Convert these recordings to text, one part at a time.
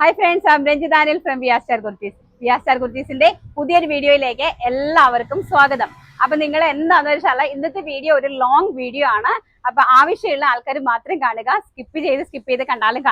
Hi friends I'm രഞ്ജിതാനിൽ from V R star kurtis V കുർത്തീസിന്റെ പുതിയൊരു വീഡിയോയിലേക്ക് എല്ലാവർക്കും സ്വാഗതം. അപ്പൊ നിങ്ങൾ എന്താണെന്ന് വെച്ചാൽ ഇന്നത്തെ വീഡിയോ ഒരു ലോങ് വീഡിയോ ആണ്. അപ്പൊ ആവശ്യമുള്ള ആൾക്കാർ മാത്രം കാണുക. സ്കിപ്പ് ചെയ്ത് സ്കിപ്പ് ചെയ്ത് കണ്ടാലും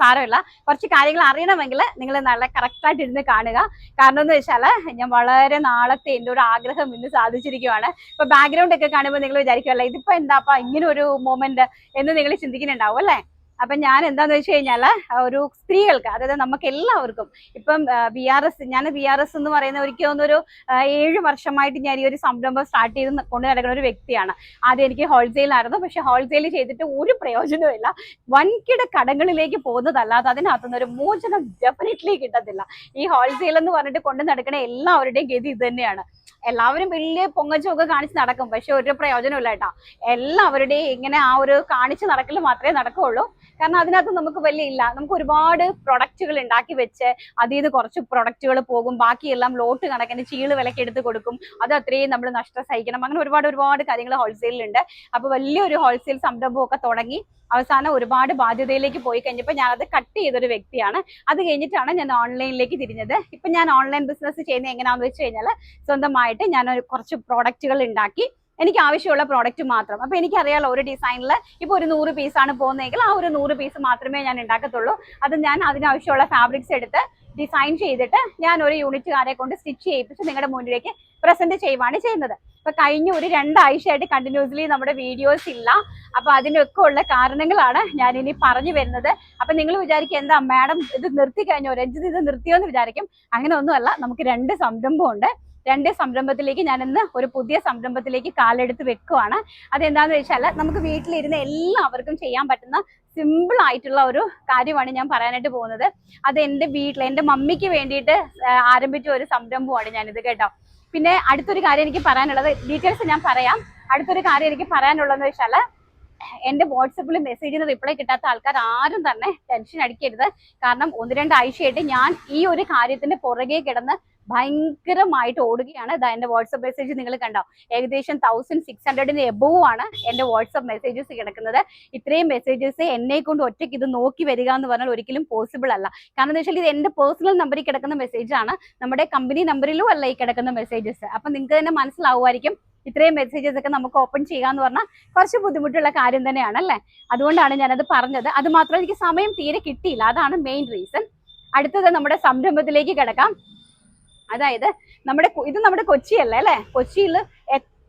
സാരമില്ല. കുറച്ച് കാര്യങ്ങൾ അറിയണമെങ്കിൽ നിങ്ങൾ നല്ല കറക്റ്റായിട്ട് ഇരുന്ന് കാണുക. കാരണം എന്ന് വെച്ചാൽ ഞാൻ വളരെ നാളത്തെ എന്റെ ഒരു ആഗ്രഹം ഇന്ന് സാധിച്ചിരിക്കുവാണ്. ഇപ്പൊ ബാക്ക്ഗ്രൗണ്ട് ഒക്കെ കാണുമ്പോൾ നിങ്ങൾ വിചാരിക്കുമല്ലോ ഇതിപ്പോ എന്താപ്പാ ഇങ്ങനെ ഒരു മൊമെന്റ് എന്ന് നിങ്ങൾ ചിന്തിക്കുന്നുണ്ടാവും അല്ലേ? അപ്പൊ ഞാൻ എന്താന്ന് വെച്ച് കഴിഞ്ഞാൽ ഒരു സ്ത്രീകൾക്ക് അതായത് നമുക്ക് എല്ലാവർക്കും ഇപ്പം ബി ആർ എസ് ഞാൻ ബി ആർ എസ് എന്ന് പറയുന്ന ഒരിക്കലും ഒന്നൊരു ഏഴ് വർഷമായിട്ട് ഞാൻ ഈ ഒരു സംരംഭം സ്റ്റാർട്ട് ചെയ്ത് കൊണ്ടു നടക്കുന്ന ഒരു വ്യക്തിയാണ്. ആദ്യം എനിക്ക് ഹോൾസെയിൽ ആയിരുന്നു പക്ഷെ ഹോൾസെയിൽ ചെയ്തിട്ട് ഒരു പ്രയോജനവുമില്ല വൻകിട കടങ്ങളിലേക്ക് പോകുന്നതല്ലാതെ അതിനകത്തുനിന്ന് ഒരു മോചനം ഡെഫിനറ്റ്ലി കിട്ടത്തില്ല. ഈ ഹോൾസെയിൽ എന്ന് പറഞ്ഞിട്ട് കൊണ്ട് നടക്കുന്ന എല്ലാവരുടെയും ഗതി ഇത് തന്നെയാണ്. എല്ലാവരും വലിയ പൊങ്ങച്ചമൊക്കെ കാണിച്ച് നടക്കും. പക്ഷെ ഒരു പ്രയോജനമില്ല കേട്ടോ. എല്ലാവരുടെയും ഇങ്ങനെ ആ ഒരു കാണിച്ച് നടക്കൽ മാത്രമേ നടക്കുകയുള്ളൂ കാരണം അതിനകത്ത് നമുക്ക് വലിയ ഇല്ല. നമുക്ക് ഒരുപാട് പ്രൊഡക്റ്റുകൾ ഉണ്ടാക്കി വെച്ച് അതിൽ നിന്ന് കുറച്ച് പ്രൊഡക്റ്റുകൾ പോകും. ബാക്കിയെല്ലാം ലോട്ട് കണക്കിന് ചീൾ വിലക്ക് എടുത്ത് കൊടുക്കും. അത് അത്രയും നമ്മൾ നഷ്ടം സഹിക്കണം. അങ്ങനെ ഒരുപാട് ഒരുപാട് കാര്യങ്ങൾ ഹോൾസെയിലുണ്ട് അപ്പൊ വലിയൊരു ഹോൾസെയിൽ സംരംഭമൊക്കെ തുടങ്ങി. അവസാനം ഒരുപാട് ബാധ്യതയിലേക്ക് പോയി കഴിഞ്ഞപ്പോൾ ഞാനത് കട്ട് ചെയ്തൊരു വ്യക്തിയാണ്. അത് കഴിഞ്ഞിട്ടാണ് ഞാൻ ഓൺലൈനിലേക്ക് തിരിഞ്ഞത്. ഇപ്പൊ ഞാൻ ഓൺലൈൻ ബിസിനസ് ചെയ്യുന്നത് എങ്ങനെയാണെന്ന് വെച്ച് കഴിഞ്ഞാൽ സ്വന്തമായിട്ട് ഞാൻ കുറച്ച് പ്രോഡക്റ്റുകൾ ഉണ്ടാക്കി എനിക്ക് ആവശ്യമുള്ള പ്രോഡക്റ്റ് മാത്രം. അപ്പൊ എനിക്കറിയാലോ ഒരു ഡിസൈനിൽ ഇപ്പൊ ഒരു നൂറ് പീസാണ് പോകുന്നതെങ്കിൽ ആ ഒരു നൂറ് പീസ് മാത്രമേ ഞാൻ ഉണ്ടാക്കത്തുള്ളൂ. അത് ഞാൻ അതിനാവശ്യമുള്ള ഫാബ്രിക്സ് എടുത്ത് ഡിസൈൻ ചെയ്തിട്ട് ഞാൻ ഒരു യൂണിറ്റുകാരെ കൊണ്ട് സ്റ്റിച്ച് ചെയ്യിപ്പിച്ച് നിങ്ങളുടെ മുന്നിലേക്ക് പ്രസന്റ് ചെയ്യുവാണ് ചെയ്യുന്നത്. ഇപ്പൊ കഴിഞ്ഞ ഒരു രണ്ടാഴ്ചയായിട്ട് കണ്ടിന്യൂസ്ലി നമ്മുടെ വീഡിയോസ് ഇല്ല. അപ്പൊ അതിനൊക്കെ ഉള്ള കാരണങ്ങളാണ് ഞാൻ ഇനി പറഞ്ഞു വരുന്നത്. അപ്പൊ നിങ്ങൾ വിചാരിക്കും എന്താ മാഡം ഇത് നിർത്തി കഴിഞ്ഞോ? രഞ്ജിത് ഇത് നിർത്തിയോ? എന്ന് വിചാരിക്കും. അങ്ങനെ ഒന്നുമല്ല നമുക്ക് രണ്ട് സംരംഭമുണ്ട്. രണ്ട് സംരംഭത്തിലേക്ക് ഞാൻ ഇന്ന് ഒരു പുതിയ സംരംഭത്തിലേക്ക് കാലെടുത്ത് വെക്കുവാണ്. അതെന്താന്ന് വെച്ചാൽ നമുക്ക് വീട്ടിലിരുന്ന് എല്ലാവർക്കും ചെയ്യാൻ പറ്റുന്ന സിമ്പിൾ ആയിട്ടുള്ള ഒരു കാര്യമാണ് ഞാൻ പറയാനായിട്ട് പോകുന്നത്. അത് എന്റെ വീട്ടിൽ എന്റെ മമ്മിക്ക് വേണ്ടിയിട്ട് ആരംഭിച്ച ഒരു സംരംഭമാണ് ഞാനിത് കേട്ടോ. പിന്നെ അടുത്തൊരു കാര്യം എനിക്ക് പറയാനുള്ളത്. ഡീറ്റെയിൽസ് ഞാൻ പറയാം. അടുത്തൊരു കാര്യം എനിക്ക് പറയാനുള്ളതെന്ന് വെച്ചാൽ എന്റെ വാട്സപ്പിൽ മെസ്സേജിന് റിപ്ലൈ കിട്ടാത്ത ആൾക്കാർ ആരും തന്നെ ടെൻഷൻ അടിക്കരുത്. കാരണം ഒന്ന് രണ്ടാഴ്ചയായിട്ട് ഞാൻ ഈ ഒരു കാര്യത്തിന്റെ പുറകെ കിടന്ന് ഭയങ്കരമായിട്ട് ഓടുകയാണ്. ഇതാ എന്റെ വാട്സപ്പ് മെസ്സേജ് നിങ്ങൾ കണ്ടോ? ഏകദേശം തൗസൻഡ് സിക്സ് ഹൺഡ്രഡിന് എബോവ് ആണ് എന്റെ വാട്സപ്പ് മെസ്സേജസ് കിടക്കുന്നത്. ഇത്രയും മെസ്സേജസ് എന്നെ കൊണ്ട് ഒറ്റയ്ക്ക് ഇത് നോക്കി വരിക എന്ന് പറഞ്ഞാൽ ഒരിക്കലും പോസിബിൾ അല്ല. കാരണം എന്താ വെച്ചാൽ ഇത് എന്റെ പേഴ്സണൽ നമ്പറിൽ കിടക്കുന്ന മെസ്സേജ് ആണ്. നമ്മുടെ കമ്പനി നമ്പറിലും അല്ല ഈ കിടക്കുന്ന മെസ്സേജസ് അപ്പൊ നിങ്ങൾക്ക് തന്നെ മനസ്സിലാവുമായിരിക്കും ഇത്രയും മെസ്സേജസ് ഒക്കെ നമുക്ക് ഓപ്പൺ ചെയ്യുക ചെയ്യാന്ന് പറഞ്ഞാൽ കുറച്ച് ബുദ്ധിമുട്ടുള്ള കാര്യം തന്നെയാണ് അല്ലേ? അതുകൊണ്ടാണ് ഞാനത് പറഞ്ഞത്. അത് മാത്രമല്ല എനിക്ക് സമയം തീരെ കിട്ടിയില്ല. അതാണ് മെയിൻ റീസൺ അടുത്തത് നമ്മുടെ സംരംഭത്തിലേക്ക് കിടക്കാം. അതായത് നമ്മുടെ ഇത് നമ്മുടെ കൊച്ചിയല്ല അല്ലേ? കൊച്ചിയിൽ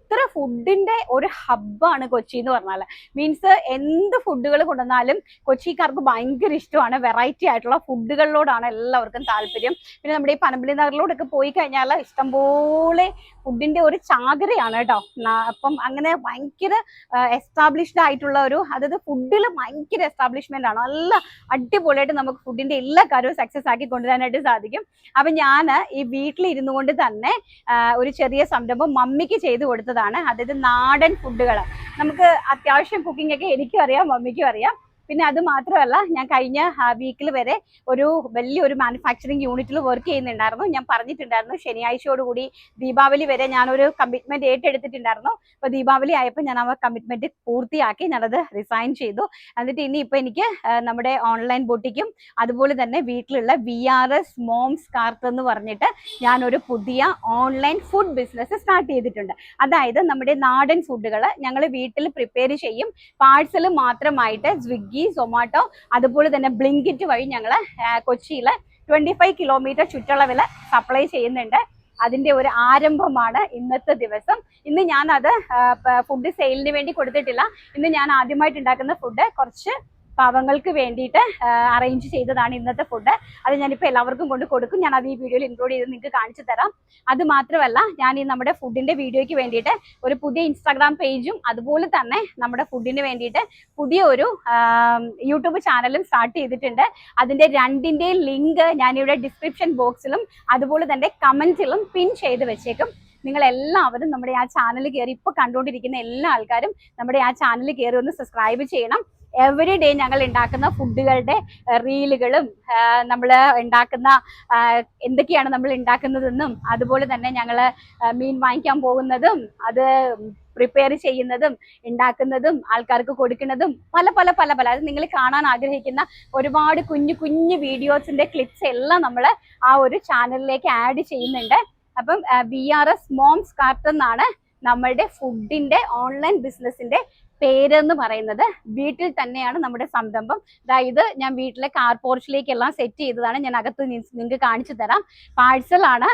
എത്ര ഫുഡിന്റെ ഒരു ഹബ്ബാണ് കൊച്ചി എന്ന് പറഞ്ഞാൽ മീൻസ് എന്ത് ഫുഡുകൾ കൊണ്ടുവന്നാലും കൊച്ചിക്കാർക്ക് ഭയങ്കര ഇഷ്ടമാണ്. വെറൈറ്റി ആയിട്ടുള്ള ഫുഡുകളിലോടാണ് എല്ലാവർക്കും താല്പര്യം. പിന്നെ നമ്മുടെ ഈ പനമ്പിളി നഗറിലോടൊക്കെ പോയി കഴിഞ്ഞാൽ ഇഷ്ടംപോലെ ഫുഡിന്റെ ഒരു ചാകരയാണ് കേട്ടോ അപ്പം അങ്ങനെ ഭയങ്കര എസ്റ്റാബ്ലിഷ്ഡ് ആയിട്ടുള്ള ഒരു അതായത് ഫുഡിൽ ഭയങ്കര എസ്റ്റാബ്ലിഷ്മെന്റ് ആണ്. നല്ല അടിപൊളിയായിട്ട് നമുക്ക് ഫുഡിന്റെ എല്ലാ കാര്യവും സക്സസ് ആക്കി കൊണ്ടുവരാനായിട്ട് സാധിക്കും. അപ്പൊ ഞാൻ ഈ വീട്ടിലിരുന്നു കൊണ്ട് തന്നെ ഒരു ചെറിയ സംരംഭം മമ്മിക്ക് ചെയ്തു കൊടുത്തതാണ് അതായത് നാടൻ ഫുഡുകൾ നമുക്ക് അത്യാവശ്യം കുക്കിംഗ് ഒക്കെ എനിക്കും അറിയാം മമ്മിക്കും അറിയാം. പിന്നെ അത് മാത്രമല്ല ഞാൻ കഴിഞ്ഞ വീക്കിൽ വരെ ഒരു വലിയൊരു മാനുഫാക്ചറിങ് യൂണിറ്റിൽ വർക്ക് ചെയ്യുന്നുണ്ടായിരുന്നു. ഞാൻ പറഞ്ഞിട്ടുണ്ടായിരുന്നു ശനിയാഴ്ചയോടുകൂടി ദീപാവലി വരെ ഞാനൊരു കമ്മിറ്റ്മെന്റ് ഏറ്റെടുത്തിട്ടുണ്ടായിരുന്നു. അപ്പൊ ദീപാവലി ആയപ്പോൾ ഞാൻ ആ കമ്മിറ്റ്മെന്റ് പൂർത്തിയാക്കി ഞാനത് റിസൈൻ ചെയ്തു. എന്നിട്ട് ഇനി ഇപ്പൊ എനിക്ക് നമ്മുടെ ഓൺലൈൻ ബൊട്ടിക്കും അതുപോലെ തന്നെ വീട്ടിലുള്ള V R S moms cart എന്ന് പറഞ്ഞിട്ട് ഞാനൊരു പുതിയ ഓൺലൈൻ ഫുഡ് ബിസിനസ് സ്റ്റാർട്ട് ചെയ്തിട്ടുണ്ട്. അതായത് നമ്മുടെ നാടൻ ഫുഡുകൾ ഞങ്ങൾ വീട്ടിൽ പ്രിപ്പയർ ചെയ്യും പാഴ്സൽ മാത്രമായിട്ട് സ്വിഗ്ഗി സൊമാറ്റോ അതുപോലെ തന്നെ ബ്ലിങ്കിറ്റ് വഴി ഞങ്ങൾ കൊച്ചിയിൽ ട്വന്റി ഫൈവ് കിലോമീറ്റർ ചുറ്റളവിൽ സപ്ലൈ ചെയ്യുന്നുണ്ട്. അതിന്റെ ഒരു ആരംഭമാണ് ഇന്നത്തെ ദിവസം. ഇന്ന് ഞാൻ അത് ഫുഡ് സെയിലിന് വേണ്ടി കൊടുത്തിട്ടില്ല. ഇന്ന് ഞാൻ ആദ്യമായിട്ട് ഉണ്ടാക്കുന്ന ഫുഡ് കുറച്ച് പാവങ്ങൾക്ക് വേണ്ടിയിട്ട് അറേഞ്ച് ചെയ്തതാണ് ഇന്നത്തെ ഫുഡ് അത് ഞാനിപ്പോൾ എല്ലാവർക്കും കൊണ്ട് കൊടുക്കും. ഞാൻ അത് ഈ വീഡിയോയിൽ ഇൻക്ലൂഡ് ചെയ്ത് നിങ്ങൾക്ക് കാണിച്ചു തരാം. അത് മാത്രമല്ല ഞാൻ ഈ നമ്മുടെ ഫുഡിന്റെ വീഡിയോയ്ക്ക് വേണ്ടിയിട്ട് ഒരു പുതിയ ഇൻസ്റ്റാഗ്രാം പേജും അതുപോലെ തന്നെ നമ്മുടെ ഫുഡിന് വേണ്ടിയിട്ട് പുതിയ ഒരു യൂട്യൂബ് ചാനലും സ്റ്റാർട്ട് ചെയ്തിട്ടുണ്ട്. അതിന്റെ രണ്ടിന്റെ ലിങ്ക് ഞാനിവിടെ ഡിസ്ക്രിപ്ഷൻ ബോക്സിലും അതുപോലെ തന്നെ കമന്റിലും പിൻ ചെയ്ത് വെച്ചേക്കും. നിങ്ങൾ എല്ലാവരും നമ്മുടെ ആ ചാനൽ കയറി ഇപ്പോൾ കണ്ടുകൊണ്ടിരിക്കുന്ന എല്ലാ ആൾക്കാരും നമ്മുടെ ആ ചാനൽ കയറി ഒന്ന് സബ്സ്ക്രൈബ് ചെയ്യണം. എവറി ഡേ ഞങ്ങൾ ഉണ്ടാക്കുന്ന ഫുഡുകളുടെ റീലുകളും നമ്മൾ ഉണ്ടാക്കുന്ന എന്തൊക്കെയാണ് നമ്മൾ ഉണ്ടാക്കുന്നതെന്നും അതുപോലെ തന്നെ ഞങ്ങൾ മീൻ വാങ്ങിക്കാൻ പോകുന്നതും അത് പ്രിപ്പയർ ചെയ്യുന്നതും ഉണ്ടാക്കുന്നതും ആൾക്കാർക്ക് കൊടുക്കുന്നതും പല പല പല പല. അത് നിങ്ങൾ കാണാൻ ആഗ്രഹിക്കുന്ന ഒരുപാട് കുഞ്ഞു കുഞ്ഞു വീഡിയോസിന്റെ ക്ലിപ്സ് എല്ലാം നമ്മൾ ആ ഒരു ചാനലിലേക്ക് ആഡ് ചെയ്യുന്നുണ്ട്. അപ്പം B R S moms cart എന്നാണ് നമ്മളുടെ ഫുഡിന്റെ ഓൺലൈൻ ബിസിനസിന്റെ പേരെന്ന് പറയുന്നത് വീട്ടിൽ തന്നെയാണ് നമ്മുടെ സംരംഭം. അതായത് ഞാൻ വീട്ടിലെ കാർ പോർച്ചിലേക്കെല്ലാം സെറ്റ് ചെയ്തതാണ്. ഞാൻ അകത്ത് നിങ്ങൾക്ക് കാണിച്ചു തരാം. പാഴ്സലാണ്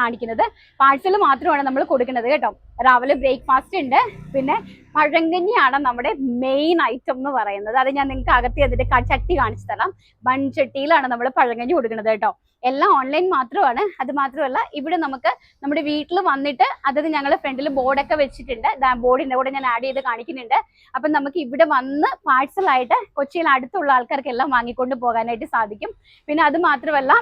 കാണിക്കുന്നത്. പാഴ്സൽ മാത്രമാണ് നമ്മൾ കൊടുക്കുന്നത് കേട്ടോ. രാവിലെ ബ്രേക്ക്ഫാസ്റ്റ് ഉണ്ട്. പിന്നെ പഴങ്കഞ്ഞിയാണ് നമ്മുടെ മെയിൻ ഐറ്റം എന്ന് പറയുന്നത്. അത് ഞാൻ നിങ്ങൾക്ക് അകത്തി അതിന്റെ ചട്ടി കാണിച്ചു തരാം. മൺചട്ടിയിലാണ് നമ്മൾ പഴങ്കഞ്ഞി കൊടുക്കുന്നത് കേട്ടോ. എല്ലാം ഓൺലൈൻ മാത്രമാണ്. അത് മാത്രമല്ല ഇവിടെ നമുക്ക് നമ്മുടെ വീട്ടിൽ വന്നിട്ട് അതായത് ഞങ്ങൾ ഫ്രണ്ടിൽ ബോർഡൊക്കെ വെച്ചിട്ടുണ്ട്. ബോർഡിന്റെ കൂടെ ഞാൻ ആഡ് ചെയ്ത് കാണിക്കുന്നുണ്ട്. അപ്പം നമുക്ക് ഇവിടെ വന്ന് പാഴ്സലായിട്ട് കൊച്ചിയിൽ അടുത്തുള്ള ആൾക്കാർക്കെല്ലാം വാങ്ങിക്കൊണ്ട് പോകാനായിട്ട് സാധിക്കും. പിന്നെ അത് മാത്രമല്ല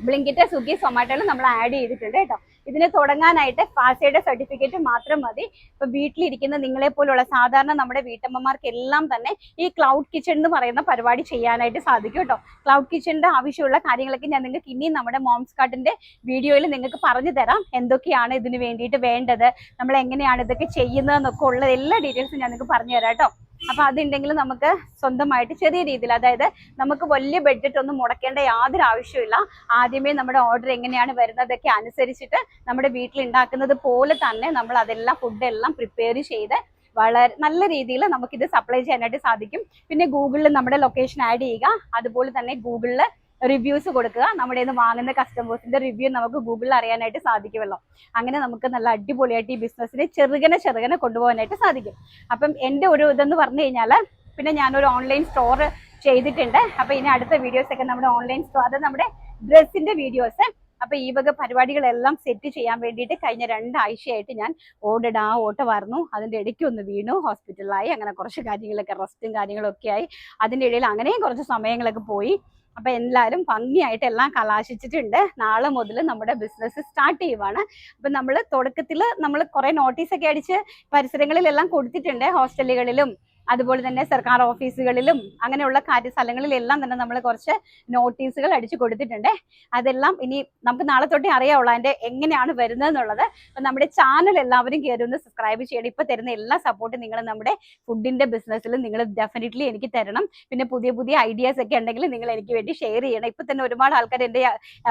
ബ്ലിങ്കിറ്റ് സ്വിഗ്ഗി സൊമാറ്റോയിൽ നമ്മൾ ആഡ് ചെയ്തിട്ടുണ്ട് കേട്ടോ. ഇതിന് തുടങ്ങാനായിട്ട് ഫാസയുടെ സർട്ടിഫിക്കറ്റ് മാത്രം മതി. ഇപ്പൊ വീട്ടിലിരിക്കുന്ന നിങ്ങളെ പോലുള്ള സാധാരണ നമ്മുടെ വീട്ടമ്മമാർക്ക് എല്ലാം തന്നെ ഈ ക്ലൗഡ് കിച്ചൺ എന്ന് പറയുന്ന പരിപാടി ചെയ്യാനായിട്ട് സാധിക്കും കേട്ടോ. ക്ലൗഡ് കിച്ചണിന്റെ ആവശ്യമുള്ള കാര്യങ്ങളൊക്കെ ഞാൻ നിങ്ങൾക്ക് ഇനിയും നമ്മുടെ മോംസ് കാർഡിന്റെ വീഡിയോയിൽ നിങ്ങൾക്ക് പറഞ്ഞു തരാം. എന്തൊക്കെയാണ് ഇതിന് വേണ്ടിയിട്ട് വേണ്ടത്? നമ്മൾ എങ്ങനെയാണ് ഇതൊക്കെ ചെയ്യുന്നതെന്നൊക്കെ ഉള്ള എല്ലാ ഡീറ്റെയിൽസും ഞാൻ നിങ്ങൾക്ക് പറഞ്ഞു തരാം കേട്ടോ. അപ്പൊ അതുണ്ടെങ്കിൽ നമുക്ക് സ്വന്തമായിട്ട് ചെറിയ രീതിയിൽ അതായത് നമുക്ക് വലിയ ബഡ്ജറ്റ് ഒന്നും മുടക്കേണ്ട യാതൊരു ആവശ്യമില്ല ആദ്യമേ നമ്മുടെ ഓർഡർ എങ്ങനെയാണ് വരുന്നതൊക്കെ അനുസരിച്ചിട്ട് നമ്മുടെ വീട്ടിൽ ഉണ്ടാക്കുന്നത് പോലെ തന്നെ നമ്മൾ അതെല്ലാം ഫുഡെല്ലാം പ്രിപ്പയർ ചെയ്ത് വളരെ നല്ല രീതിയിൽ നമുക്കിത് സപ്ലൈ ചെയ്യാനായിട്ട് സാധിക്കും. പിന്നെ ഗൂഗിളിൽ നമ്മുടെ ലൊക്കേഷൻ ആഡ് ചെയ്യുക. അതുപോലെ തന്നെ ഗൂഗിളിൽ റിവ്യൂസ് കൊടുക്കുക. നമ്മുടെ നിന്ന് വാങ്ങുന്ന കസ്റ്റമേഴ്സിന്റെ റിവ്യൂ നമുക്ക് ഗൂഗിളിൽ അറിയാനായിട്ട് സാധിക്കുമല്ലോ. അങ്ങനെ നമുക്ക് നല്ല അടിപൊളിയായിട്ട് ഈ ബിസിനസ്സിനെ ചെറുകനെ ചെറുകനെ കൊണ്ടുപോകാനായിട്ട് സാധിക്കും. അപ്പം എന്റെ ഒരു ഇതെന്ന് പറഞ്ഞു കഴിഞ്ഞാൽ പിന്നെ ഞാനൊരു ഓൺലൈൻ സ്റ്റോർ ചെയ്തിട്ടുണ്ട്. അപ്പം ഇനി അടുത്ത വീഡിയോസ് ഒക്കെ നമ്മുടെ ഓൺലൈൻ സ്റ്റോർ അത് നമ്മുടെ ഡ്രസ്സിന്റെ വീഡിയോസ് അപ്പൊ ഈ വക പരിപാടികളെല്ലാം സെറ്റ് ചെയ്യാൻ വേണ്ടിയിട്ട് കഴിഞ്ഞ രണ്ടാഴ്ചയായിട്ട് ഞാൻ ഓടിടാ വരുന്നു അതിന്റെ ഇടയ്ക്ക് ഒന്ന് വീണു ഹോസ്പിറ്റലിലായി അങ്ങനെ കുറച്ച് കാര്യങ്ങളൊക്കെ റെസ്റ്റും കാര്യങ്ങളൊക്കെ ആയി. അതിന്റെ ഇടയിൽ അങ്ങനെയും കുറച്ച് സമയങ്ങളൊക്കെ പോയി. അപ്പൊ എല്ലാവരും ഭംഗിയായിട്ട് എല്ലാം കലാശിച്ചിട്ടുണ്ട്. നാളെ മുതൽ നമ്മുടെ ബിസിനസ് സ്റ്റാർട്ട് ചെയ്യുവാണ്. അപ്പൊ നമ്മൾ തുടക്കത്തിൽ നമ്മൾ കുറെ നോട്ടീസ് ഒക്കെ അടിച്ച് പരിസരങ്ങളിലെല്ലാം കൊടുത്തിട്ടുണ്ട്. ഹോസ്റ്റലുകളിലും അതുപോലെ തന്നെ സർക്കാർ ഓഫീസുകളിലും അങ്ങനെയുള്ള കാര്യ സ്ഥലങ്ങളിലെല്ലാം തന്നെ നമ്മൾ കുറച്ച് നോട്ടീസുകൾ അടിച്ചു കൊടുത്തിട്ടുണ്ട്. അതെല്ലാം ഇനി നമുക്ക് നാളെ തൊട്ടേ അറിയാവുള്ളൂ അതിന്റെ എങ്ങനെയാണ് വരുന്നത് എന്നുള്ളത് അപ്പം നമ്മുടെ ചാനൽ എല്ലാവരും കയറി ഒന്ന് സബ്സ്ക്രൈബ് ചെയ്യണം. ഇപ്പൊ തരുന്ന എല്ലാ സപ്പോർട്ടും നിങ്ങൾ നമ്മുടെ ഫുഡിന്റെ ബിസിനസ്സിൽ നിങ്ങൾ ഡെഫിനറ്റ്ലി എനിക്ക് തരണം. പിന്നെ പുതിയ പുതിയ ഐഡിയാസ് ഒക്കെ ഉണ്ടെങ്കിൽ നിങ്ങൾ എനിക്ക് വേണ്ടി ഷെയർ ചെയ്യണം. ഇപ്പം തന്നെ ഒരുപാട് ആൾക്കാർ എന്റെ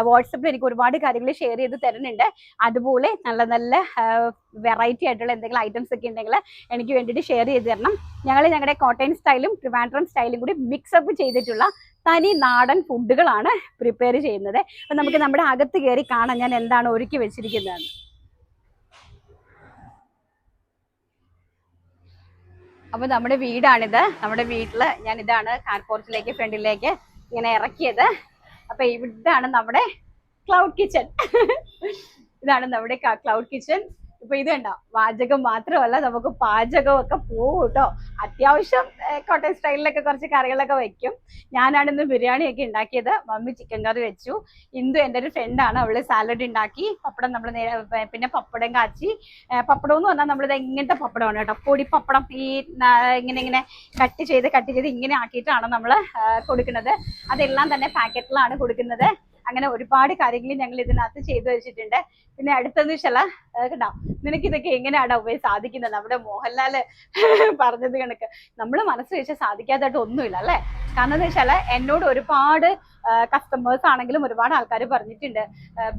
വാട്സപ്പിൽ എനിക്ക് ഒരുപാട് കാര്യങ്ങൾ ഷെയർ ചെയ്ത് തരുന്നുണ്ട്. അതുപോലെ നല്ല നല്ല വെറൈറ്റി ആയിട്ടുള്ള എന്തെങ്കിലും ഐറ്റംസ് ഒക്കെ ഉണ്ടെങ്കിൽ എനിക്ക് വേണ്ടിയിട്ട് ഷെയർ ചെയ്ത് തരണം. ഞങ്ങൾ ഞങ്ങളുടെ കോട്ടയം സ്റ്റൈലും ട്രിവാൻഡ്രം സ്റ്റൈലും കൂടി മിക്സപ്പ് ചെയ്തിട്ടുള്ള തനി നാടൻ ഫുഡുകളാണ് പ്രിപ്പയർ ചെയ്യുന്നത്. അപ്പൊ നമുക്ക് നമ്മുടെ അകത്ത് കയറി കാണാൻ ഞാൻ എന്താണ് ഒരുക്കി വെച്ചിരിക്കുന്നതെന്ന്. അപ്പൊ നമ്മുടെ വീടാണിത്. നമ്മുടെ വീട്ടിൽ ഞാൻ ഇതാണ് കാർ പോർച്ചിലേക്ക് ഫ്രണ്ടിലേക്ക് ഇങ്ങനെ ഇറക്കിയത്. അപ്പൊ ഇവിടാണ് നമ്മുടെ ക്ലൗഡ് കിച്ചൺ ഇതാണ് നമ്മുടെ ക്ലൗഡ് കിച്ചൺ ഇപ്പൊ ഇത് കണ്ടോ? വാചകം മാത്രമല്ല നമുക്ക് പാചകം ഒക്കെ പോവും കേട്ടോ അത്യാവശ്യം കോട്ടയം സ്റ്റൈലിലൊക്കെ കുറച്ച് കറികളൊക്കെ വെക്കും. ഞാനാണ് ഇന്ന് ബിരിയാണി ഒക്കെ ഉണ്ടാക്കിയത്. മമ്മി ചിക്കൻ കറി വെച്ചു. ഇന്ദു എന്റെ ഒരു ഫ്രണ്ടാണ് അവൾ സാലഡ് ഉണ്ടാക്കി. പപ്പടം നമ്മൾ പിന്നെ പപ്പടം കാച്ചി. പപ്പടം എന്ന് പറഞ്ഞാൽ നമ്മളിത് ഇങ്ങനത്തെ പപ്പടമാണ് കേട്ടോ പൊടി പപ്പടം ഈ ഇങ്ങനെ ഇങ്ങനെ കട്ട് ചെയ്ത് കട്ട് ചെയ്ത് ഇങ്ങനെ ആക്കിയിട്ടാണ് നമ്മൾ കൊടുക്കുന്നത്. അതെല്ലാം തന്നെ പാക്കറ്റിലാണ് കൊടുക്കുന്നത്. അങ്ങനെ ഒരുപാട് കാര്യങ്ങൾ ഞങ്ങൾ ഇതിനകത്ത് ചെയ്തു വെച്ചിട്ടുണ്ട്. പിന്നെ അടുത്തെന്ന് വെച്ചാൽ കേട്ടോ നിനക്ക് ഇതൊക്കെ എങ്ങനെയാണ് ഉപയോഗം സാധിക്കുന്നത്? നമ്മുടെ മോഹൻലാൽ പറഞ്ഞത് കണക്ക്. നമ്മൾ മനസ്സ് വെച്ചാൽ സാധിക്കാത്തതായിട്ട് ഒന്നുമില്ല അല്ലേ? കാരണം എന്ന് വെച്ചാൽ എന്നോട് ഒരുപാട് കസ്റ്റമേഴ്സ് ആണെങ്കിലും ഒരുപാട് ആൾക്കാർ പറഞ്ഞിട്ടുണ്ട്.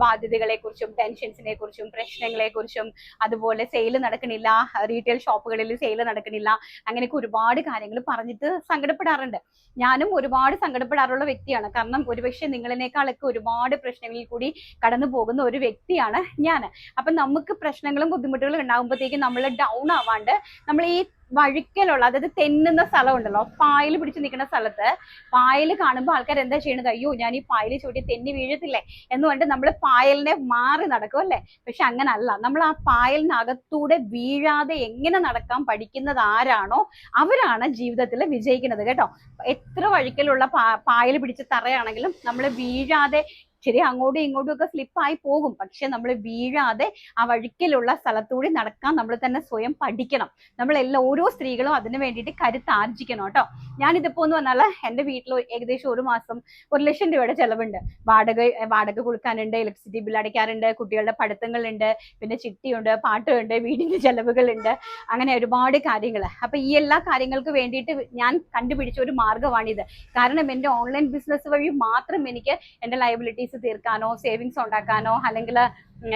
ബാധ്യതകളെ കുറിച്ചും ടെൻഷൻസിനെ കുറിച്ചും പ്രശ്നങ്ങളെ കുറിച്ചും അതുപോലെ സെയിൽ നടക്കണില്ല റീറ്റെയിൽ ഷോപ്പുകളിൽ സെയിൽ നടക്കണില്ല അങ്ങനെയൊക്കെ ഒരുപാട് കാര്യങ്ങൾ പറഞ്ഞിട്ട് സങ്കടപ്പെടാറുണ്ട്. ഞാനും ഒരുപാട് സങ്കടപ്പെടാറുള്ള വ്യക്തിയാണ്. കാരണം ഒരുപക്ഷെ നിങ്ങളിനേക്കാളൊക്കെ ഒരുപാട് പ്രശ്നങ്ങളിൽ കൂടി കടന്നു പോകുന്ന ഒരു വ്യക്തിയാണ് ഞാൻ അപ്പൊ നമുക്ക് പ്രശ്നങ്ങളും ബുദ്ധിമുട്ടുകളും ഉണ്ടാകുമ്പോഴത്തേക്കും നമ്മൾ ഡൗൺ ആവാണ്ട് നമ്മൾ ഈ വഴുക്കലുള്ള അതായത് തെന്നുന്ന സ്ഥലം ഉണ്ടല്ലോ പായൽ പിടിച്ച് നിൽക്കുന്ന സ്ഥലത്ത് പായൽ കാണുമ്പോൾ ആൾക്കാർ എന്താ ചെയ്യണത്? അയ്യോ ഞാൻ ഈ പായൽ ചൂട്ടി തെന്നി വീഴത്തില്ലേ? എന്ന് പറഞ്ഞിട്ട് നമ്മൾ പായലിനെ മാറി നടക്കും അല്ലേ? പക്ഷെ അങ്ങനല്ല. നമ്മൾ ആ പായലിനകത്തൂടെ വീഴാതെ എങ്ങനെ നടക്കാൻ പഠിക്കുന്നത് ആരാണോ അവരാണ് ജീവിതത്തിൽ വിജയിക്കുന്നത് കേട്ടോ. എത്ര വഴുക്കലുള്ള പായൽ പിടിച്ച തറയാണെങ്കിലും നമ്മൾ വീഴാതെ ശരി അങ്ങോട്ടും ഇങ്ങോട്ടും ഒക്കെ സ്ലിപ്പായി പോകും. പക്ഷെ നമ്മൾ വീഴാതെ ആ വഴിക്കലുള്ള സ്ഥലത്തൂടി നടക്കാൻ നമ്മൾ തന്നെ സ്വയം പഠിക്കണം. നമ്മൾ എല്ലാ ഓരോ സ്ത്രീകളും അതിന് വേണ്ടിയിട്ട് കരുത്താർജിക്കണം കേട്ടോ. ഞാനിതിപ്പോ എന്ന് പറഞ്ഞാൽ എന്റെ വീട്ടിൽ ഏകദേശം ഒരു മാസം ഒരു ലക്ഷം രൂപയുടെ ചെലവുണ്ട്. വാടക വാടക കൊടുക്കാനുണ്ട് ഇലക്ട്രിസിറ്റി ബിൽ അടയ്ക്കാറുണ്ട് കുട്ടികളുടെ പഠിത്തങ്ങളുണ്ട് പിന്നെ ചിട്ടിയുണ്ട് പാട്ടുണ്ട് വീടിന്റെ ചെലവുകളുണ്ട്. അങ്ങനെ ഒരുപാട് കാര്യങ്ങൾ. അപ്പൊ ഈ എല്ലാ കാര്യങ്ങൾക്ക് വേണ്ടിയിട്ട് ഞാൻ കണ്ടുപിടിച്ച ഒരു മാർഗമാണിത്. കാരണം എന്റെ ഓൺലൈൻ ബിസിനസ് വഴി മാത്രം എനിക്ക് എന്റെ ലയബിലിറ്റീസ് തീർക്കാനോ സേവിങ്സ് ഉണ്ടാക്കാനോ അല്ലെങ്കിൽ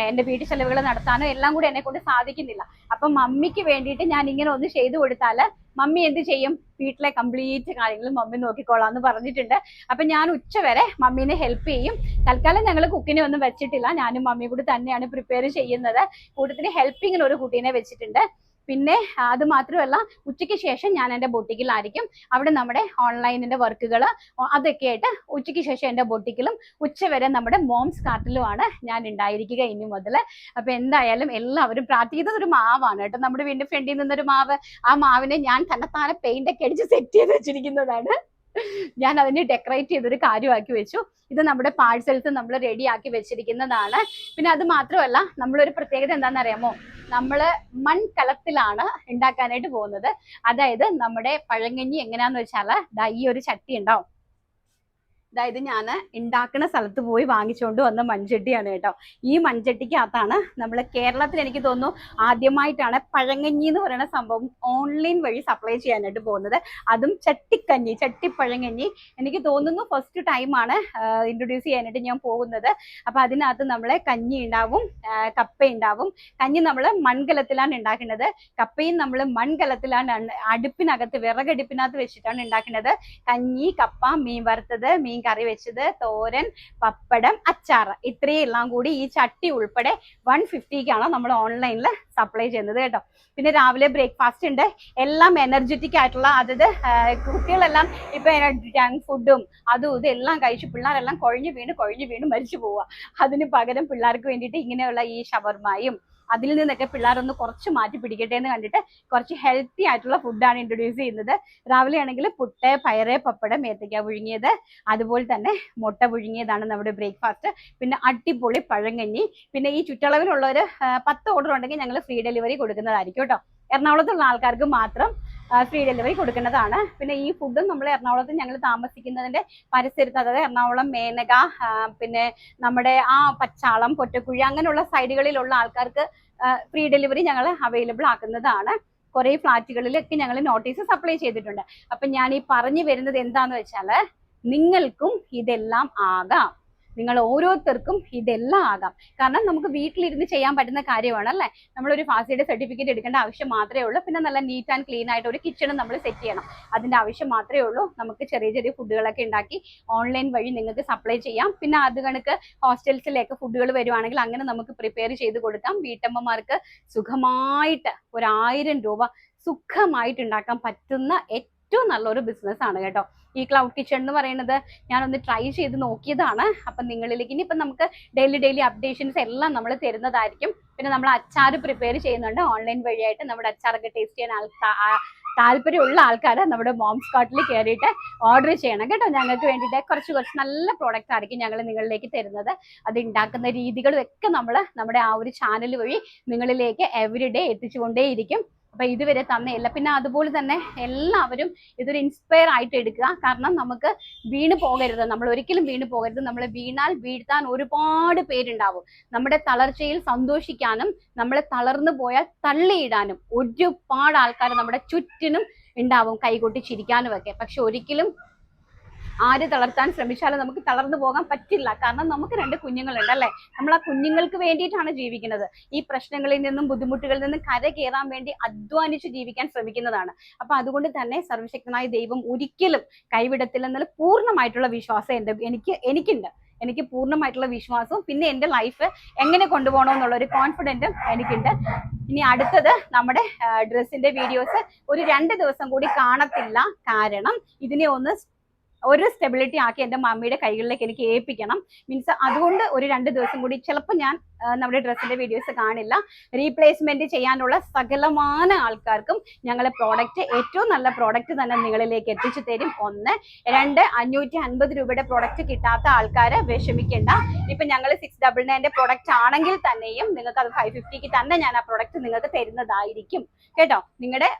എന്റെ വീട്ടു ചെലവുകൾ നടത്താനോ എല്ലാം കൂടി എന്നെ കൊണ്ട് സാധിക്കുന്നില്ല. അപ്പൊ മമ്മിക്ക് വേണ്ടിയിട്ട് ഞാൻ ഇങ്ങനെ ഒന്ന് ചെയ്തു കൊടുത്താൽ മമ്മി എന്ത് ചെയ്യും? വീട്ടിലെ കംപ്ലീറ്റ് കാര്യങ്ങളും മമ്മി നോക്കിക്കോളാം എന്ന് പറഞ്ഞിട്ടുണ്ട്. അപ്പൊ ഞാൻ ഉച്ച വരെ മമ്മീനെ ഹെൽപ്പ് ചെയ്യും. തൽക്കാലം ഞങ്ങൾ കുക്കിനെ ഒന്നും വെച്ചിട്ടില്ല. ഞാനും മമ്മിയും കൂടി തന്നെയാണ് പ്രിപ്പയർ ചെയ്യുന്നത്. കൂട്ടത്തിന് ഹെൽപ്പിങ്ങിന് ഒരു കുട്ടീനെ വെച്ചിട്ടുണ്ട്. പിന്നെ അത് മാത്രമല്ല ഉച്ചയ്ക്ക് ശേഷം ഞാൻ എന്റെ ബൊട്ടിക്കിലായിരിക്കും. അവിടെ നമ്മുടെ ഓൺലൈനിന്റെ വർക്കുകൾ അതൊക്കെ ആയിട്ട് ഉച്ചയ്ക്ക് ശേഷം എന്റെ ബൊട്ടിക്കിലും ഉച്ചവരെ നമ്മുടെ മോംസ് കാർട്ടിലുമാണ് ഞാൻ ഉണ്ടായിരിക്കുക ഇനി മുതൽ അപ്പോൾ എന്തായാലും എല്ലാവരും പ്രാർത്ഥിക്കുന്നത് ഒരു മാവാണ് കേട്ടോ. നമ്മുടെ വീണ്ടും ഫ്രണ്ടിൽ നിന്നൊരു മാവ്. ആ മാവിനെ ഞാൻ തന്നെത്താനെ പെയിന്റ് ഒക്കെ അടിച്ച് സെറ്റ് ചെയ്ത് വെച്ചിരിക്കുന്നതാണ്. ഞാൻ അതിനെ ഡെക്കറേറ്റ് ചെയ്തൊരു കാര്യമാക്കി വെച്ചു. ഇത് നമ്മുടെ പാഴ്സൽസ് നമ്മൾ റെഡിയാക്കി വെച്ചിരിക്കുന്നതാണ്. പിന്നെ അത് മാത്രമല്ല നമ്മളൊരു പ്രത്യേകത എന്താണെന്ന് അറിയാമോ നമ്മൾ മൺകലത്തിലാണ് ഉണ്ടാക്കാനായിട്ട് പോകുന്നത്. അതായത് നമ്മുടെ പഴങ്കഞ്ഞി എങ്ങനെയാന്ന് വെച്ചാൽ ദാ ഈ ഒരു ചട്ടി ഉണ്ടാവും. അതായത് ഞാൻ ഉണ്ടാക്കുന്ന സ്ഥലത്ത് പോയി വാങ്ങിച്ചുകൊണ്ട് വന്ന മൺചട്ടിയാണ് കേട്ടോ. ഈ മൺചട്ടിക്കകത്താണ് നമ്മൾ കേരളത്തിൽ എനിക്ക് തോന്നുന്നു ആദ്യമായിട്ടാണ് പഴങ്ങഞ്ഞി എന്ന് പറയുന്ന സംഭവം ഓൺലൈൻ വഴി സപ്ലൈ ചെയ്യാനായിട്ട് പോകുന്നത്. അതും ചട്ടിക്കഞ്ഞി ചട്ടിപ്പഴങ്കഞ്ഞി എനിക്ക് തോന്നുന്നു ഫസ്റ്റ് ടൈമാണ് ഇൻട്രൊഡ്യൂസ് ചെയ്യാനായിട്ട് ഞാൻ പോകുന്നത്. അപ്പം അതിനകത്ത് നമ്മൾ കഞ്ഞി ഉണ്ടാവും കപ്പ ഉണ്ടാവും കഞ്ഞി നമ്മൾ മൺകലത്തിലാണ് ഉണ്ടാക്കുന്നത് കപ്പയും നമ്മൾ മൺകലത്തിലാണ് അടുപ്പിനകത്ത് വിറകടുപ്പിനകത്ത് വെച്ചിട്ടാണ് ഉണ്ടാക്കുന്നത് കഞ്ഞി കപ്പ മീൻ വറുത്തത് മീൻ കറി വെച്ചത് തോരൻ പപ്പടം അച്ചാർ. ഇത്രയും എല്ലാം കൂടി ഈ ചട്ടി ഉൾപ്പെടെ വൺ ഫിഫ്റ്റിക്കാണ് നമ്മൾ ഓൺലൈനിൽ സപ്ലൈ ചെയ്യുന്നത് കേട്ടോ. പിന്നെ രാവിലെ ബ്രേക്ക്ഫാസ്റ്റ് ഉണ്ട്. എല്ലാം എനർജറ്റിക് ആയിട്ടുള്ള അതായത് കുട്ടികളെല്ലാം ഇപ്പൊ ജങ്ക് ഫുഡും അതും ഇതും എല്ലാം കഴിച്ച് പിള്ളേരെല്ലാം കൊഴിഞ്ഞു വീണ് കൊഴിഞ്ഞു വീണ് മരിച്ചു പോവുക. അതിന് പകരം പിള്ളേർക്ക് വേണ്ടിയിട്ട് ഇങ്ങനെയുള്ള ഈ ഷവർമായും അതിൽ നിന്നൊക്കെ പിള്ളേരൊന്ന് കുറച്ച് മാറ്റി പിടിക്കട്ടെ എന്ന് കണ്ടിട്ട് കുറച്ച് ഹെൽത്തി ആയിട്ടുള്ള ഫുഡാണ് ഇൻട്രൊഡ്യൂസ് ചെയ്യുന്നത്. രാവിലെ ആണെങ്കിൽ പുട്ട് പയറ് പപ്പടം ഏത്തയ്ക്ക പുഴുങ്ങിയത് അതുപോലെ തന്നെ മുട്ട പുഴുങ്ങിയതാണ് നമ്മുടെ ബ്രേക്ക്ഫാസ്റ്റ് പിന്നെ അടിപൊളി പഴങ്കഞ്ഞി. പിന്നെ ഈ ചുറ്റളവിലുള്ളവർ പത്ത് ഓർഡർ ഉണ്ടെങ്കിൽ ഞങ്ങൾ ഫ്രീ ഡെലിവറി കൊടുക്കുന്നതായിരിക്കും കേട്ടോ. എറണാകുളത്തുള്ള ആൾക്കാർക്ക് മാത്രം ഫ്രീ ഡെലിവറി കൊടുക്കുന്നതാണ്. പിന്നെ ഈ ഫുഡും നമ്മൾ എറണാകുളത്ത് ഞങ്ങൾ താമസിക്കുന്നതിന്റെ പരിസരത്ത് അതായത് എറണാകുളം മേനക പിന്നെ നമ്മുടെ ആ പച്ചാളം പൊറ്റക്കുഴി അങ്ങനെയുള്ള സൈഡുകളിലുള്ള ആൾക്കാർക്ക് ഫ്രീ ഡെലിവറി ഞങ്ങൾ അവൈലബിൾ ആക്കുന്നതാണ്. കുറെ ഫ്ലാറ്റുകളിലൊക്കെ ഞങ്ങൾ നോട്ടീസ് സപ്ലൈ ചെയ്തിട്ടുണ്ട്. അപ്പൊ ഞാൻ ഈ പറഞ്ഞു വരുന്നത് എന്താന്ന് വെച്ചാൽ നിങ്ങൾക്കും ഇതെല്ലാം ആകാം. നിങ്ങൾ ഓരോരുത്തർക്കും ഇതെല്ലാം ആകാം. കാരണം നമുക്ക് വീട്ടിലിരുന്ന് ചെയ്യാൻ പറ്റുന്ന കാര്യമാണ് അല്ലേ? നമ്മളൊരു ഫാസിയുടെ സർട്ടിഫിക്കറ്റ് എടുക്കേണ്ട ആവശ്യം മാത്രമേ ഉള്ളൂ. പിന്നെ നല്ല നീറ്റ് ആൻഡ് ക്ലീൻ ആയിട്ട് ഒരു കിച്ചണും നമ്മൾ സെറ്റ് ചെയ്യണം. അതിന്റെ ആവശ്യം മാത്രമേ ഉള്ളൂ. നമുക്ക് ചെറിയ ചെറിയ ഫുഡുകളൊക്കെ ഉണ്ടാക്കി ഓൺലൈൻ വഴി നിങ്ങൾക്ക് സപ്ലൈ ചെയ്യാം. പിന്നെ അത് കണക്ക് ഹോസ്റ്റൽസിലേക്ക് ഫുഡുകൾ വരുവാണെങ്കിൽ അങ്ങനെ നമുക്ക് പ്രിപ്പയർ ചെയ്ത് കൊടുക്കാം. വീട്ടമ്മമാർക്ക് സുഖമായിട്ട് ഒരായിരം രൂപ സുഖമായിട്ട് ഉണ്ടാക്കാൻ പറ്റുന്ന ഏറ്റവും നല്ലൊരു ബിസിനസ് ആണ് കേട്ടോ. ഈ ക്ലൗഡ് കിച്ചൺ എന്ന് പറയുന്നത് ഞാനൊന്ന് ട്രൈ ചെയ്ത് നോക്കിയതാണ്. അപ്പം നിങ്ങളിലേക്ക് ഇനി ഇപ്പോ നമുക്ക് ഡെയിലി ഡെയിലി അപ്ഡേഷൻസ് എല്ലാം നമ്മൾ തരുന്നതായിരിക്കും. പിന്നെ നമ്മൾ അച്ചാർ പ്രിപ്പയർ ചെയ്യുന്നുണ്ട്. ഓൺലൈൻ വഴിയായിട്ട് നമ്മുടെ അച്ചാറൊക്കെ ടേസ്റ്റ് ചെയ്യാൻ താല്പര്യമുള്ള ആൾക്കാർ നമ്മുടെ മോംസ് കാർട്ടിൽ കയറിയിട്ട് ഓർഡർ ചെയ്യണം കേട്ടോ ഞങ്ങൾക്ക് വേണ്ടിയിട്ട്. കുറച്ച് കുറച്ച് നല്ല പ്രോഡക്റ്റ് ആയിരിക്കും ഞങ്ങൾ നിങ്ങളിലേക്ക് തരുന്നത്. അത് ഉണ്ടാക്കുന്ന രീതികളും ഒക്കെ നമ്മൾ നമ്മുടെ ആ ഒരു ചാനൽ വഴി നിങ്ങളിലേക്ക് എവറി ഡേ എത്തിച്ചുകൊണ്ടേയിരിക്കും. അപ്പൊ ഇതുവരെ തന്നെയില്ല. പിന്നെ അതുപോലെ തന്നെ എല്ലാവരും ഇതൊരു ഇൻസ്പയർ ആയിട്ട് എടുക്കുക. കാരണം നമുക്ക് വീണ് പോകരുത്. നമ്മൾ ഒരിക്കലും വീണ് പോകരുത്. നമ്മൾ വീണാൽ വീഴ്ത്താൻ ഒരുപാട് പേരുണ്ടാവും. നമ്മുടെ തളർച്ചയിൽ സന്തോഷിക്കാനും നമ്മളെ തളർന്നു പോയാൽ തള്ളിയിടാനും ഒരുപാട് ആൾക്കാർ നമ്മുടെ ചുറ്റിനും ഉണ്ടാവും കൈകൊട്ടി ചിരിക്കാനും ഒക്കെ പക്ഷെ ഒരിക്കലും ആര് തളർത്താൻ ശ്രമിച്ചാലും നമുക്ക് തളർന്നു പോകാൻ പറ്റില്ല. കാരണം നമുക്ക് രണ്ട് കുഞ്ഞുങ്ങളുണ്ട് അല്ലെ? നമ്മൾ ആ കുഞ്ഞുങ്ങൾക്ക് വേണ്ടിയിട്ടാണ് ജീവിക്കുന്നത്. ഈ പ്രശ്നങ്ങളിൽ നിന്നും ബുദ്ധിമുട്ടുകളിൽ നിന്നും കര കയറാൻ വേണ്ടി അധ്വാനിച്ച് ജീവിക്കാൻ ശ്രമിക്കുന്നതാണ്. അപ്പൊ അതുകൊണ്ട് തന്നെ സർവശക്തനായ ദൈവം ഒരിക്കലും കൈവിടത്തില്ലെന്നുള്ള പൂർണമായിട്ടുള്ള വിശ്വാസം എന്റെ എനിക്ക് എനിക്കുണ്ട്. എനിക്ക് പൂർണമായിട്ടുള്ള വിശ്വാസവും പിന്നെ എന്റെ ലൈഫ് എങ്ങനെ കൊണ്ടുപോകണം എന്നുള്ള ഒരു കോൺഫിഡന്റും എനിക്കുണ്ട്. ഇനി അടുത്തത് നമ്മുടെ ഡ്രസ്സിന്റെ വീഡിയോസ് ഒരു രണ്ട് ദിവസം കൂടി കാണത്തില്ല. കാരണം ഇതിനെ ഒന്ന് ഒരു സ്റ്റെബിലിറ്റി ആക്കി എന്റെ മമ്മിയുടെ കൈകളിലേക്ക് എനിക്ക് ഏൽപ്പിക്കണം. മീൻസ് അതുകൊണ്ട് ഒരു രണ്ട് ദിവസം കൂടി ചിലപ്പോൾ ഞാൻ നമ്മുടെ ഡ്രസ്സിന്റെ വീഡിയോസ് കാണില്ല. റീപ്ലേസ്മെന്റ് ചെയ്യാനുള്ള സകലമാന ആൾക്കാർക്കും ഞങ്ങൾ പ്രോഡക്റ്റ് ഏറ്റവും നല്ല പ്രോഡക്റ്റ് തന്നെ നിങ്ങളിലേക്ക് എത്തിച്ചു തരും. ഒന്ന് രണ്ട് അഞ്ഞൂറ്റി അൻപത് രൂപയുടെ പ്രോഡക്റ്റ് കിട്ടാത്ത ആൾക്കാരെ വിഷമിക്കേണ്ട. ഇപ്പൊ ഞങ്ങൾ സിക്സ് ഡബിൾ നയന്റെ പ്രോഡക്റ്റ് ആണെങ്കിൽ തന്നെയും നിങ്ങൾക്ക് അത് ഫൈവ് ഫിഫ്റ്റിക്ക് തന്നെ ഞാൻ ആ പ്രോഡക്റ്റ് നിങ്ങൾക്ക് തരുന്നതായിരിക്കും. കേട്ടോ? നിങ്ങളുടെ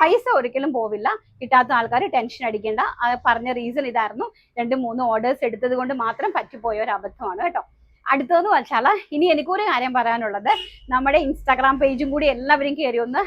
പൈസ ഒരിക്കലും പോവില്ല. കിട്ടാത്ത ആൾക്കാർ ടെൻഷൻ അടിക്കേണ്ട. പറഞ്ഞ റീസൺ ഇതായിരുന്നു. രണ്ട് മൂന്ന് ഓർഡേഴ്സ് എടുത്തത് കൊണ്ട് മാത്രം പറ്റിപ്പോയ ഒരു അബദ്ധമാണ് കേട്ടോ. അടുത്തതെന്ന് വെച്ചാൽ ഇനി എനിക്കൊരു കാര്യം പറയാനുള്ളത്. നമ്മുടെ ഇൻസ്റ്റാഗ്രാം പേജും കൂടി എല്ലാവരും കയറി ഒന്ന്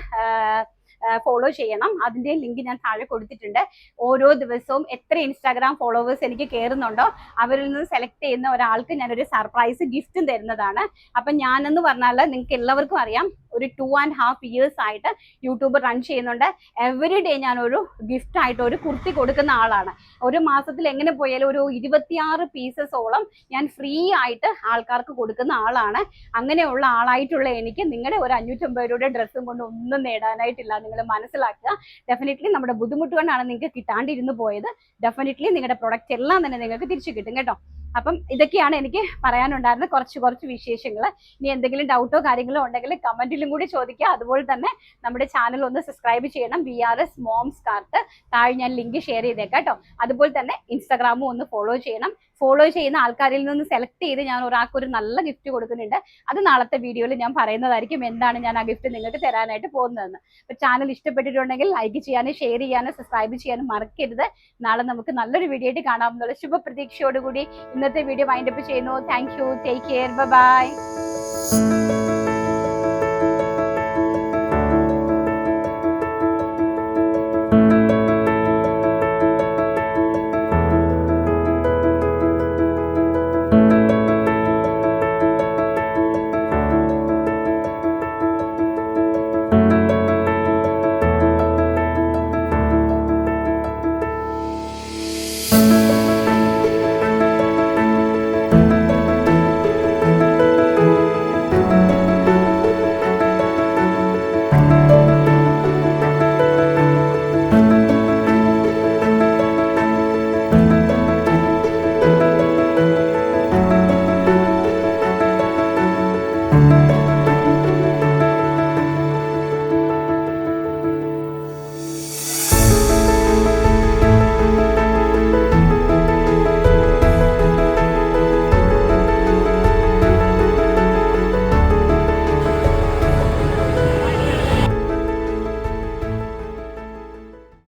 ഫോളോ ചെയ്യണം. അതിന്റെ ലിങ്ക് ഞാൻ താഴെ കൊടുത്തിട്ടുണ്ട്. ഓരോ ദിവസവും എത്ര ഇൻസ്റ്റാഗ്രാം ഫോളോവേഴ്സ് എനിക്ക് കയറുന്നുണ്ടോ അവരിൽ നിന്ന് സെലക്ട് ചെയ്യുന്ന ഒരാൾക്ക് ഞാനൊരു സർപ്രൈസ് ഗിഫ്റ്റും തരുന്നതാണ്. അപ്പം ഞാനെന്ന് പറഞ്ഞാൽ നിങ്ങൾക്ക് എല്ലാവർക്കും അറിയാം ഒരു ടു ആൻഡ് ഹാഫ് ഇയേഴ്സ് ആയിട്ട് യൂട്യൂബ് റൺ ചെയ്യുന്നുണ്ട്. എവറി ഡേ ഞാൻ ഒരു ഗിഫ്റ്റ് ആയിട്ട് ഒരു കുർത്തി കൊടുക്കുന്ന ആളാണ്. ഒരു മാസത്തിൽ എങ്ങനെ പോയാലും ഒരു ഇരുപത്തിയാറ് പീസസോളം ഞാൻ ഫ്രീ ആയിട്ട് ആൾക്കാർക്ക് കൊടുക്കുന്ന ആളാണ്. അങ്ങനെയുള്ള ആളായിട്ടുള്ള എനിക്ക് നിങ്ങളുടെ ഒരു അഞ്ഞൂറ്റമ്പത് രൂപയുടെ ഡ്രസ്സും കൊണ്ട് ഒന്നും നേടാനായിട്ടില്ല. നിങ്ങൾ മനസ്സിലാക്കുക. ഡെഫിനറ്റ്ലി നമ്മുടെ ബുദ്ധിമുട്ട് കൊണ്ടാണ് നിങ്ങൾക്ക് കിട്ടാണ്ടിരുന്നു പോയത്. ഡെഫിനറ്റ്ലി നിങ്ങളുടെ പ്രൊഡക്റ്റ് എല്ലാം തന്നെ നിങ്ങൾക്ക് തിരിച്ചു കിട്ടും കേട്ടോ. അപ്പം ഇതൊക്കെയാണ് എനിക്ക് പറയാനുണ്ടായിരുന്നത്. കുറച്ച് കുറച്ച് വിശേഷങ്ങൾ. ഇനി എന്തെങ്കിലും ഡൗട്ടോ കാര്യങ്ങളോ ഉണ്ടെങ്കിൽ കമന്റിലും കൂടി ചോദിക്കുക അതുപോലെ തന്നെ നമ്മുടെ ചാനൽ ഒന്ന് സബ്സ്ക്രൈബ് ചെയ്യണം. V R S moms cart താഴെ ഞാൻ ലിങ്ക് ഷെയർ ചെയ്തേക്കാം കേട്ടോ. അതുപോലെ തന്നെ ഇൻസ്റ്റാഗ്രാമും ഒന്ന് ഫോളോ ചെയ്യണം. ഫോളോ ചെയ്യുന്ന ആൾക്കാരിൽ നിന്ന് സെലക്ട് ചെയ്ത് ഞാൻ ഒരാൾക്ക് ഒരു നല്ല ഗിഫ്റ്റ് കൊടുക്കുന്നുണ്ട്. അത് നാളത്തെ വീഡിയോയിൽ ഞാൻ പറയുന്നതായിരിക്കും എന്താണ് ഞാൻ ആ ഗിഫ്റ്റ് നിങ്ങൾക്ക് തരാനായിട്ട് പോകുന്നതെന്ന്. അപ്പൊ ചാനൽ ഇഷ്ടപ്പെട്ടിട്ടുണ്ടെങ്കിൽ ലൈക്ക് ചെയ്യാനും ഷെയർ ചെയ്യാനും സബ്സ്ക്രൈബ് ചെയ്യാനും മറക്കരുത്. നാളെ നമുക്ക് നല്ലൊരു വീഡിയോ ആയിട്ട് കാണാമെന്നുള്ള ശുഭപ്രതീക്ഷയോടുകൂടി ഇന്നത്തെ വീഡിയോ വൈൻഡപ്പ് ചെയ്യുന്നു. Thank you take care bye